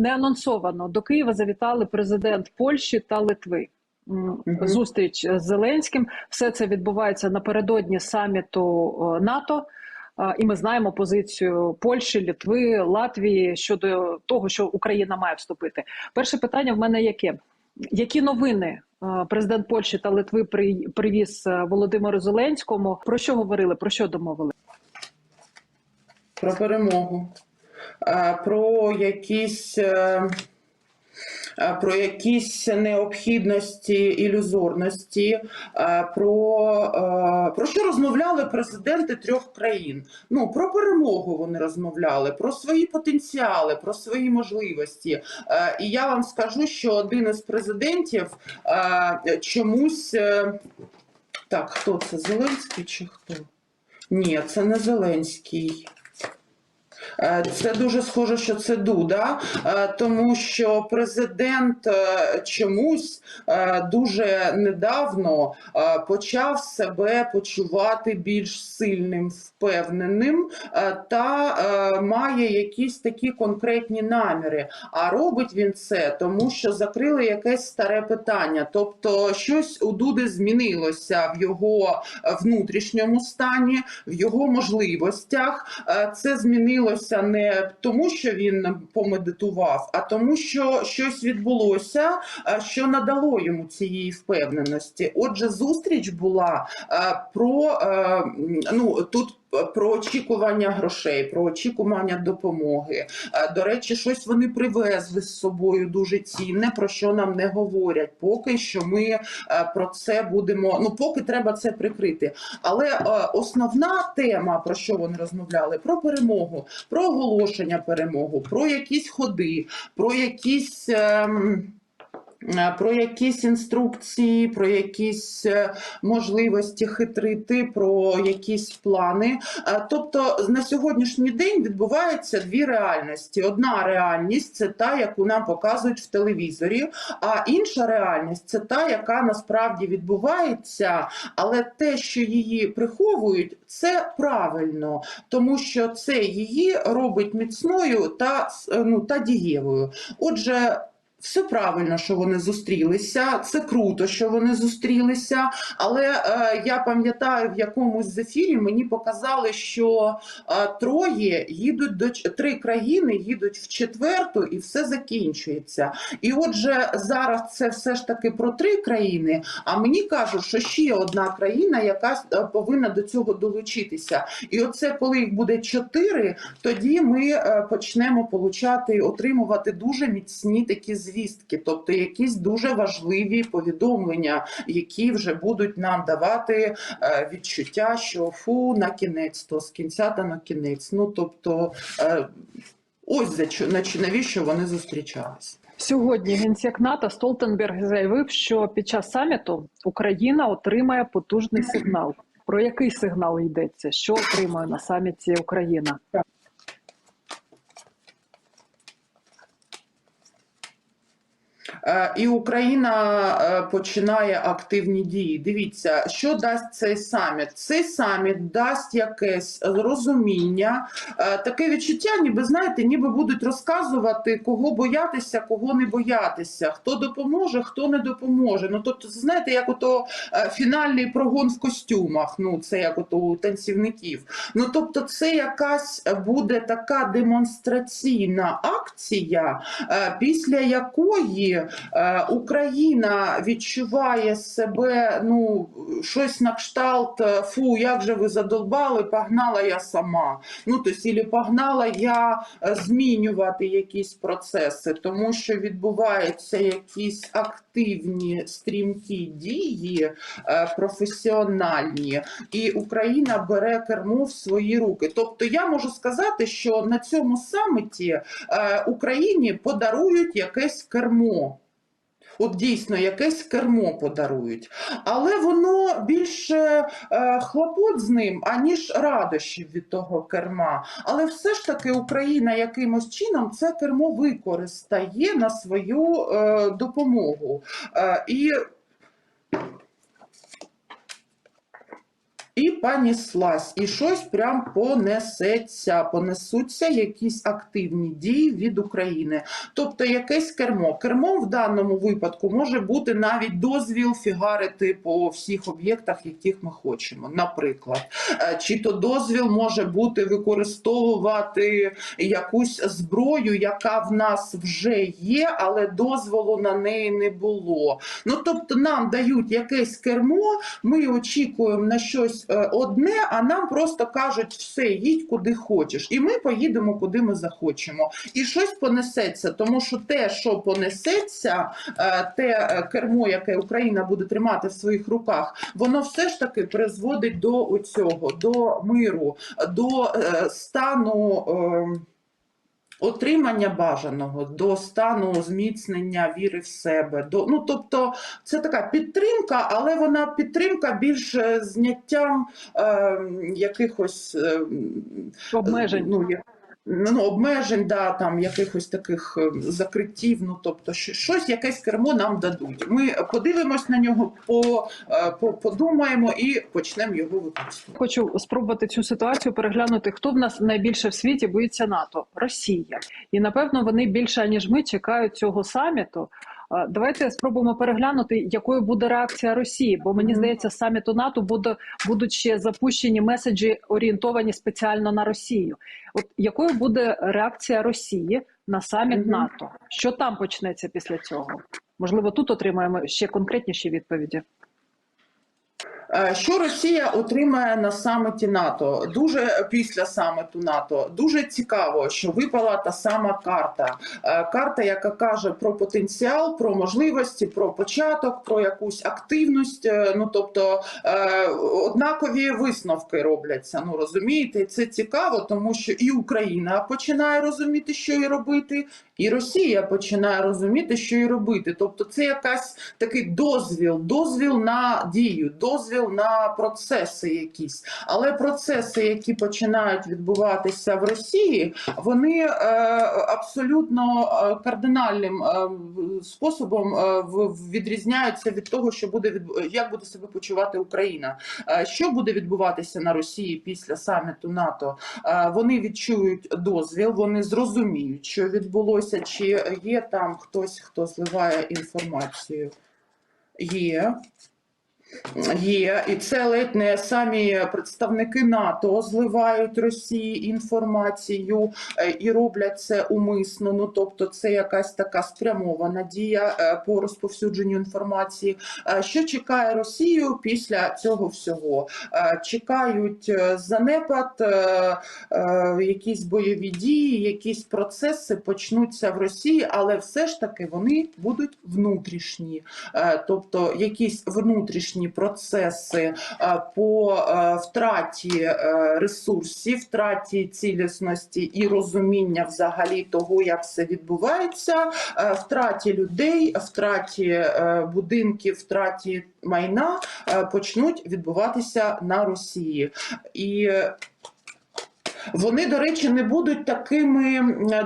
неанонсовано до Києва завітали президент Польщі та Литви. Зустріч з Зеленським. Все це відбувається напередодні саміту е, НАТО. І ми знаємо позицію Польщі, Литви, Латвії щодо того, що Україна має вступити. Перше питання в мене яке? Які новини е, президент Польщі та Литви при- привіз е, Володимиру Зеленському? Про що говорили? Про що домовили? Про перемогу, про якісь. е, Про якісь необхідності, ілюзорності, про, е, про що розмовляли президенти трьох країн. Ну про перемогу вони розмовляли, про свої потенціали, про свої можливості. Е, І я вам скажу, що один із президентів чомусь так, хто це? Зеленський чи хто? Ні, це не Зеленський. Е, Це дуже схоже, що це Дуда, е, тому що президент е, чомусь дуже недавно почав себе почувати більш сильним, впевненим та має якісь такі конкретні наміри. А робить він це, тому що закрили якесь старе питання. Тобто, щось у Дуди змінилося в його внутрішньому стані, в його можливостях. Це змінилося не тому, що він помедитував, а тому, що щось відбулося, е, що надало йому цієї впевненості. Отже, зустріч була е, про е, ну тут. Про очікування грошей, про очікування допомоги. Е, До речі, щось вони привезли з собою дуже цінне, про що нам не говорять. Поки що ми е, про це будемо. Ну, поки треба це прикрити. Але е, основна тема, про що вони розмовляли, про перемогу, про оголошення перемогу, про якісь ходи, про якісь. ем, е, Про якісь інструкції, про якісь е, можливості хитрити, про якісь плани. Е, Тобто на сьогоднішній день відбуваються дві реальності. Одна реальність це та, яку нам показують в телевізорі, а інша реальність це та, яка насправді відбувається, але те, що її приховують, це правильно, тому що це її робить міцною та, ну, та дієвою. Отже. Все правильно, що вони зустрілися. Це круто, що вони зустрілися. Але е, я пам'ятаю, в якомусь з ефірі мені показали, що е, троє їдуть до три країни, їдуть в четверту, і все закінчується. І отже, зараз це все ж таки про три країни. А мені кажуть, що ще одна країна, яка е, повинна до цього долучитися. І оце, коли їх буде чотири, тоді ми е, почнемо получати, отримувати дуже міцні такі звістки, тобто якісь дуже важливі повідомлення, які вже будуть нам давати е, відчуття, що фу, на кінець, то з кінця та на кінець. Ну тобто, е, ось навіщо вони зустрічались. Сьогодні генсек НАТО Столтенберг заявив, що під час саміту Україна отримає потужний сигнал. Про який сигнал йдеться? Що отримає на саміті Україна? І Україна е, починає активні дії. Дивіться, що дасть цей саміт. Цей саміт дасть якесь розуміння, е, таке відчуття, ніби знаєте, ніби будуть розказувати, кого боятися, кого не боятися, хто допоможе, хто не допоможе. Ну тобто, знаєте, як ото е, фінальний прогон в костюмах. Ну це як ото у танцівників. Ну тобто, це якась буде така демонстраційна акція, е, після якої е, Україна відчуває себе ну щось на кшталт е, фу, як же ви задолбали, погнала я сама. Ну тобто, погнала я е, змінювати якісь процеси, тому що відбуваються якісь активні стрімкі дії професіональні, і Україна бере кермо в свої руки. Тобто, я можу сказати, що на цьому саміті Україні подарують якесь кермо. От дійсно якесь кермо подарують, але воно більше е, хлопот з ним, аніж радощів від того керма. Але все ж таки Україна якимось чином це кермо використає на свою е, допомогу. Е, і і поніслась, і щось прям понесеться, понесуться якісь активні дії від України. Тобто якесь кермо. Кермом в даному випадку може бути навіть дозвіл фігарити по всіх об'єктах, яких ми хочемо. Наприклад, Е, чи то дозвіл може бути використовувати якусь зброю, яка в нас вже є, але дозволу на неї не було. Ну тобто нам дають якесь кермо, ми очікуємо на щось е, одне, а нам просто кажуть, все, їдь куди хочеш, і ми поїдемо куди ми захочемо. І щось понесеться, тому що те, що понесеться, е, те е, кермо, яке Україна буде тримати в своїх руках, воно все ж таки призводить до цього, до миру, до е, стану. Отримання бажаного до стану зміцнення віри в себе. До ну тобто це така підтримка, але вона підтримка більш е, зняттям е, якихось е, Обмежень. Ну, я- ну, обмежень, да, там якихось таких е, закриттів. Ну тобто, що- щось якесь кермо нам дадуть. Ми подивимось на нього, по, е, по, подумаємо і почнемо його використовувати. Хочу спробувати цю ситуацію переглянути, хто в нас найбільше в світі боїться НАТО Росія, і напевно вони більше ніж ми чекають цього саміту. Давайте спробуємо переглянути, якою буде реакція Росії, бо мені здається, саміту НАТО буде будуть ще запущені меседжі, орієнтовані спеціально на Росію. От якою буде реакція Росії на саміт НАТО? Що там почнеться після цього? Можливо, тут отримаємо ще конкретніші відповіді. Е, Що Росія отримає на саміті НАТО? Дуже після саміту НАТО дуже цікаво, що випала та сама карта. Е, Карта, яка каже про потенціал, про можливості, про початок, про якусь активність. Е, Ну тобто однакові висновки робляться. Ну розумієте, це цікаво, тому що і Україна починає розуміти, що і робити, і Росія починає розуміти, що і робити. Тобто, це якась такий дозвіл, дозвіл на дію, дозвіл на процеси якісь. Але процеси, які починають відбуватися в Росії, вони е, абсолютно е, кардинальним е, способом е, відрізняються від того, що буде відбу- як буде себе почувати Україна. Е, що буде відбуватися на Росії після саміту НАТО? Е, Вони відчують дозвіл, вони зрозуміють, що відбулося, чи є там хтось, хто зливає інформацію. Є. Є, і це ледь не самі представники НАТО зливають Росії інформацію е, і роблять це умисно. Ну тобто, це якась така спрямована дія е, по розповсюдженню інформації. Е, Що чекає Росію після цього всього? Чекають занепад, якісь бойові дії, якісь процеси почнуться в Росії, але все ж таки вони будуть внутрішні. Тобто якісь внутрішні процеси е, по е, втраті е, ресурсів, втраті цілісності і розуміння взагалі того, як все відбувається, втраті людей, втраті будинків, втраті майна почнуть відбуватися на Росії. І вони, до речі, не будуть такими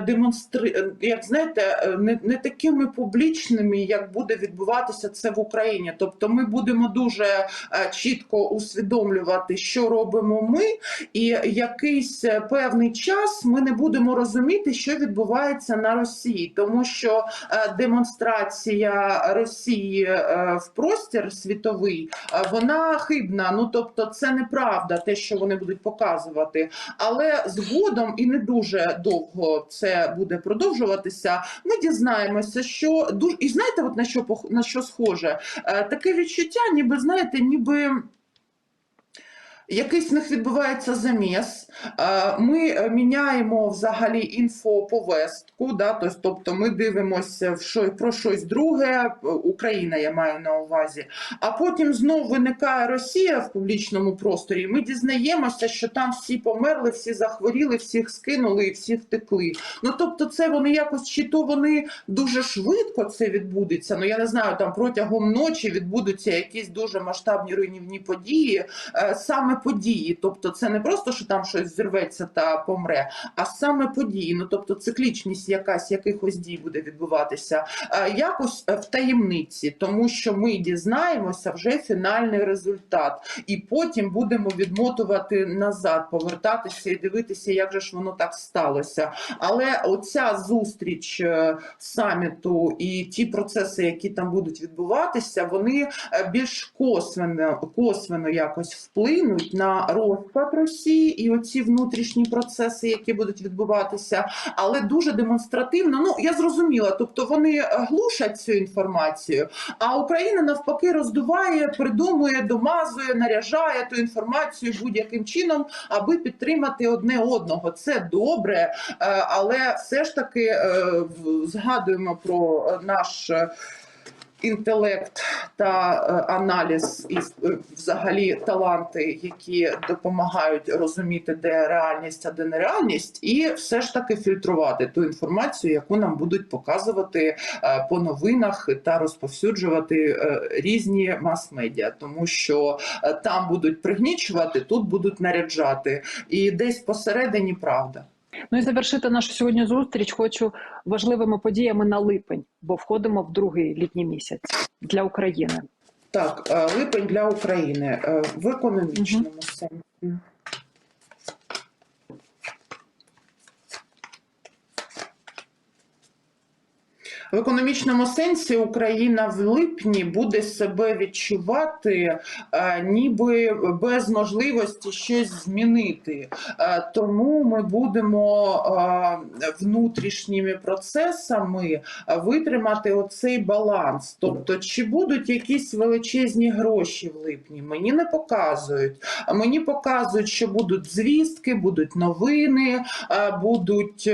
демонстри... як знаєте, е, не, не такими публічними, як буде відбуватися це в Україні. Тобто, ми будемо дуже е, чітко усвідомлювати, що робимо ми, і якийсь е, певний час ми не будемо розуміти, що відбувається на Росії, тому що демонстрація Росії в простір світовий вона хибна. Ну тобто, це неправда, те, що вони будуть показувати. Але згодом і не дуже довго це буде продовжуватися. Ми дізнаємося, що і знаєте, от на що на що схоже Е, таке відчуття, ніби знаєте, ніби. Якийсь в них відбувається заміс. Е, Ми е, міняємо взагалі інфоповестку, да, тобто ми дивимося в що, про щось друге, е, Україна я маю на увазі. А потім знов виникає Росія в публічному просторі. Ми дізнаємося, що там всі померли, всі захворіли, всіх скинули і всі втекли. Ну тобто, це вони якось чи то вони дуже швидко це відбудеться. Ну я не знаю, там протягом ночі відбудуться якісь дуже масштабні руйнівні події. Саме події. Тобто, це не просто що там щось зірветься та помре, а саме події. Ну тобто, циклічність якась якихось дій буде відбуватися е, якось е, в таємниці, тому що ми дізнаємося вже фінальний результат, і потім будемо відмотувати назад, повертатися і дивитися, як же ж воно так сталося. Але оця зустріч е, саміту і ті процеси, які там будуть відбуватися, вони більш косвенно, косвенно якось вплинуть на розпад Росії і оці внутрішні процеси, які будуть відбуватися, але дуже демонстративно. Ну я зрозуміла, тобто вони глушать цю інформацію, а Україна навпаки роздуває, придумує, домазує, наряжає ту інформацію будь-яким чином, аби підтримати одне одного. Це добре, е, але все ж таки е, згадуємо про наш. Інтелект та е, аналіз і е, взагалі таланти, які допомагають розуміти, де реальність, а де нереальність, і все ж таки фільтрувати ту інформацію, яку нам будуть показувати е, по новинах та розповсюджувати різні мас-медіа, тому що там будуть пригнічувати, тут будуть наряджати, і десь посередині правда. Ну і завершити нашу сьогодні зустріч хочу важливими подіями на липень, бо входимо в другий літній місяць для України. Так, е, липень для України е, в економічному сенсі. В економічному сенсі Україна в липні буде себе відчувати е, ніби без можливості щось змінити. Е, тому ми будемо е, внутрішніми процесами витримати оцей баланс. Тобто, чи будуть якісь величезні гроші в липні? Мені не показують. Мені показують, що будуть звістки, будуть новини, будуть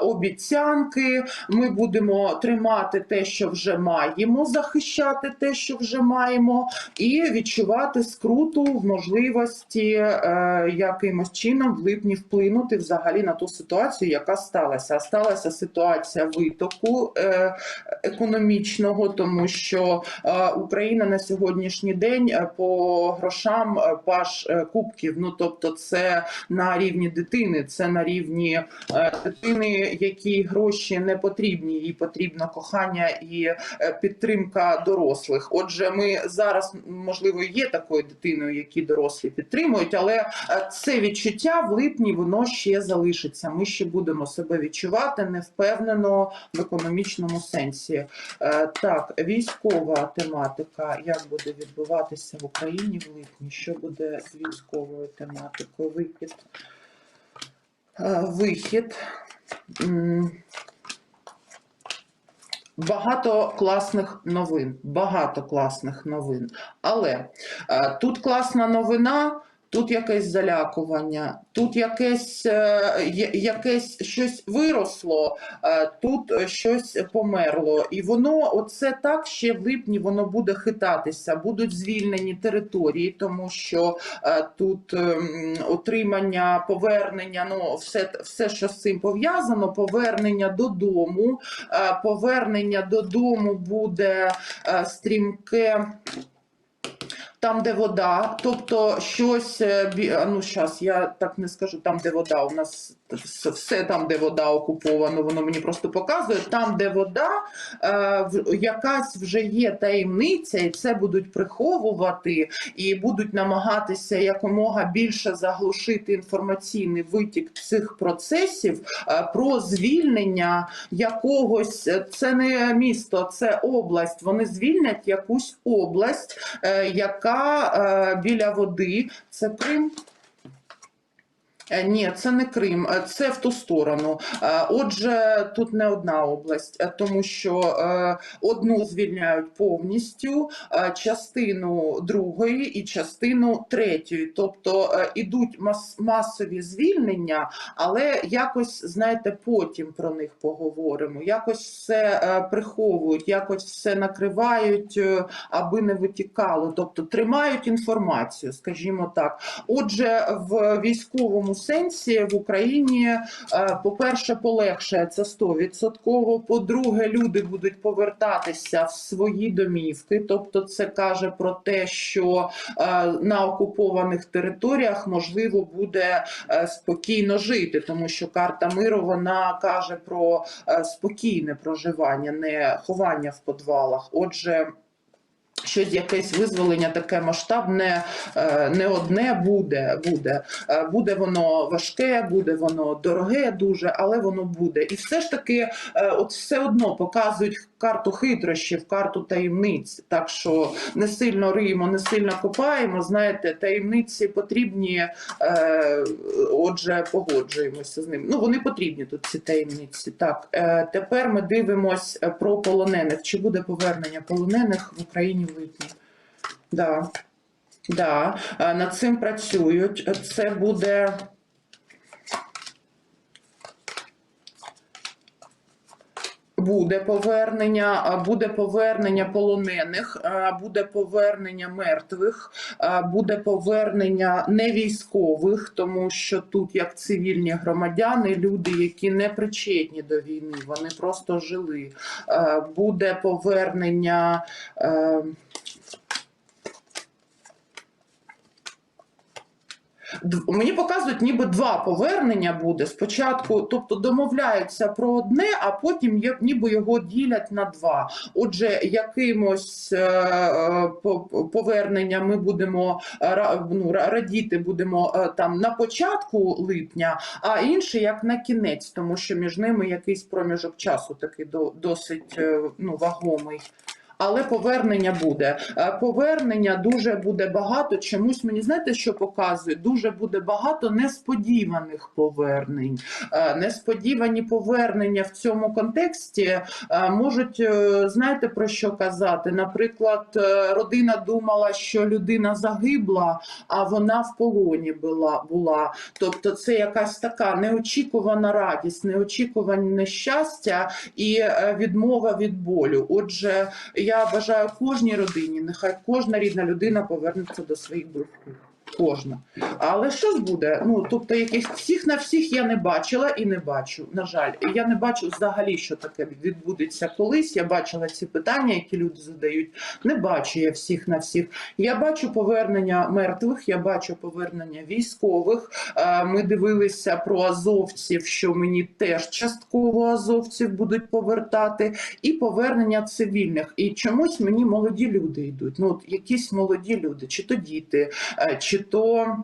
обіцянки. Ми будемо тримати те, що вже маємо, захищати те, що вже маємо, і відчувати скруту в можливості е, якимось чином в липні вплинути взагалі на ту ситуацію, яка сталася. Сталася ситуація витоку е, економічного, тому що е, Україна на сьогоднішній день е, по грошам е, паш е, кубків. Ну тобто, це на рівні дитини, це на рівні е, дитини, якій гроші не потрібні, їй потрібно кохання і е, підтримка дорослих. Отже, ми зараз можливо є такою дитиною, які дорослі підтримують, але е, це відчуття в липні воно ще залишиться. Ми ще будемо себе відчувати невпевнено в економічному сенсі. Е, Так, військова тематика, як буде відбуватися в Україні в липні? Що буде з військовою тематикою? Вихід. Вихід. Багато класних новин, багато класних новин. Але е, тут класна новина, тут якесь залякування, тут якесь, е, якесь щось виросло, е, тут е, щось померло. І воно, оце так ще в липні воно буде хитатися, будуть звільнені території, тому що тут ем, отримання, повернення, ну все, все, що з цим пов'язано, повернення додому. Повернення додому буде стрімке. Там, де вода, тобто щось, е, ну зараз я так не скажу, там, де вода, у нас все- там, де вода окуповано, воно мені просто показує. Там, де вода, е, якась вже є таємниця, і це будуть приховувати, і будуть намагатися якомога більше заглушити інформаційний витік цих процесів е, про звільнення якогось. Це не місто, це область. Вони звільнять якусь область, яка е, біля води. Це Крим. Е, Ні, це не Крим, е, це в ту сторону. Е, Отже, тут не одна область, тому що одну звільняють повністю, частину другої і частину третьої. Тобто ідуть мас- масові звільнення, але якось, знаєте, потім про них поговоримо. Якось все приховують, якось все накривають, аби не витікало. Тобто тримають інформацію, скажімо так. Отже, в військовому сенсі в Україні, е, по-перше, полегшає це 100%. По-друге, люди будуть повертатися в свої домівки. Тобто, це каже про те, що е, на окупованих територіях можливо буде е, спокійно жити, тому що карта миру вона каже про спокійне проживання, не ховання в подвалах. Отже. Щось якесь визволення таке масштабне, е, не одне буде. Буде Е, буде воно важке, буде воно дороге, дуже, але воно буде. І все ж таки, е, от все одно показують карту хитрощів, карту таємниць. Так що не сильно риємо, не сильно копаємо. Знаєте, таємниці потрібні. Е, отже, погоджуємося з ним. Ну вони потрібні тут ці таємниці. Так е, тепер ми дивимось е, про полонених. Чи буде повернення полонених в Україні в липні? Да. Да, е, над цим працюють. Це буде. Буде повернення, буде повернення полонених, буде повернення мертвих, буде повернення невійськових, тому що тут як цивільні громадяни, люди, які не причетні до війни, вони просто жили. Буде повернення. е, Дв- Мені показують, ніби два повернення буде спочатку, тобто домовляються про одне, а потім є- ніби його ділять на два. Отже, якимось е, повернення ми будемо е, ну, радіти будемо е, там на початку липня, а інше як на кінець, тому що між ними якийсь проміжок часу такий до- досить е, ну, вагомий. Але повернення буде. Е, Повернення дуже буде багато. Чомусь мені знаєте, що показує? Дуже буде багато несподіваних повернень. Е, Несподівані повернення в цьому контексті е, можуть знаєте про що казати? Наприклад, родина думала, що людина загибла, а вона в полоні була. була. Тобто, це якась така неочікувана радість, неочікуване щастя і відмова від болю. Отже, я бажаю кожній родині, нехай кожна рідна людина повернеться до своїх близьких. Кожна. Але що ж буде? Ну тобто, яких всіх на всіх я не бачила і не бачу. На жаль, я не бачу взагалі, що таке відбудеться колись. Я бачила ці питання, які люди задають. Не бачу я всіх на всіх. Я бачу повернення мертвих, я бачу повернення військових. Е, Ми дивилися про азовців, що мені теж частково азовців будуть повертати, і повернення цивільних. І чомусь мені молоді люди йдуть. Ну, от якісь молоді люди, чи то діти, е, чи то.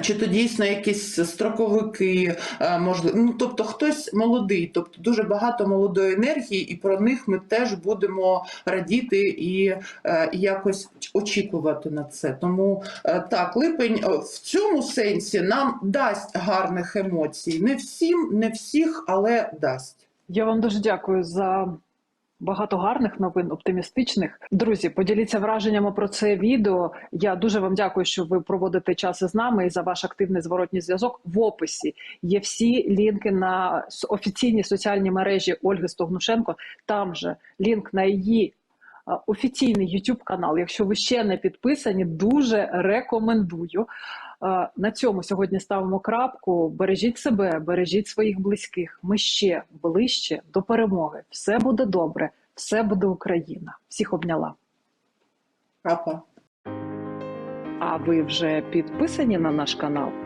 Чи то дійсно якісь строковики, е, можливо, ну тобто хтось молодий, тобто дуже багато молодої енергії, і про них ми теж будемо радіти і, е, і якось очікувати на це. Тому е, так, липень в цьому сенсі нам дасть гарних емоцій. Не всім, не всіх, але дасть. Я вам дуже дякую за багато гарних новин, оптимістичних. Друзі, поділіться враженнями про це відео. Я дуже вам дякую, що ви проводите час із нами і за ваш активний зворотній зв'язок. В описі є всі лінки на офіційні соціальні мережі Ольги Стогнушенко. Там же лінк на її. А, Офіційний YouTube канал. Якщо ви ще не підписані, дуже рекомендую. Е, На цьому сьогодні ставимо крапку. Бережіть себе, бережіть своїх близьких. Ми ще ближче до перемоги. Все буде добре, все буде Україна. Всіх обняла. Папа. А ви вже підписані на наш канал?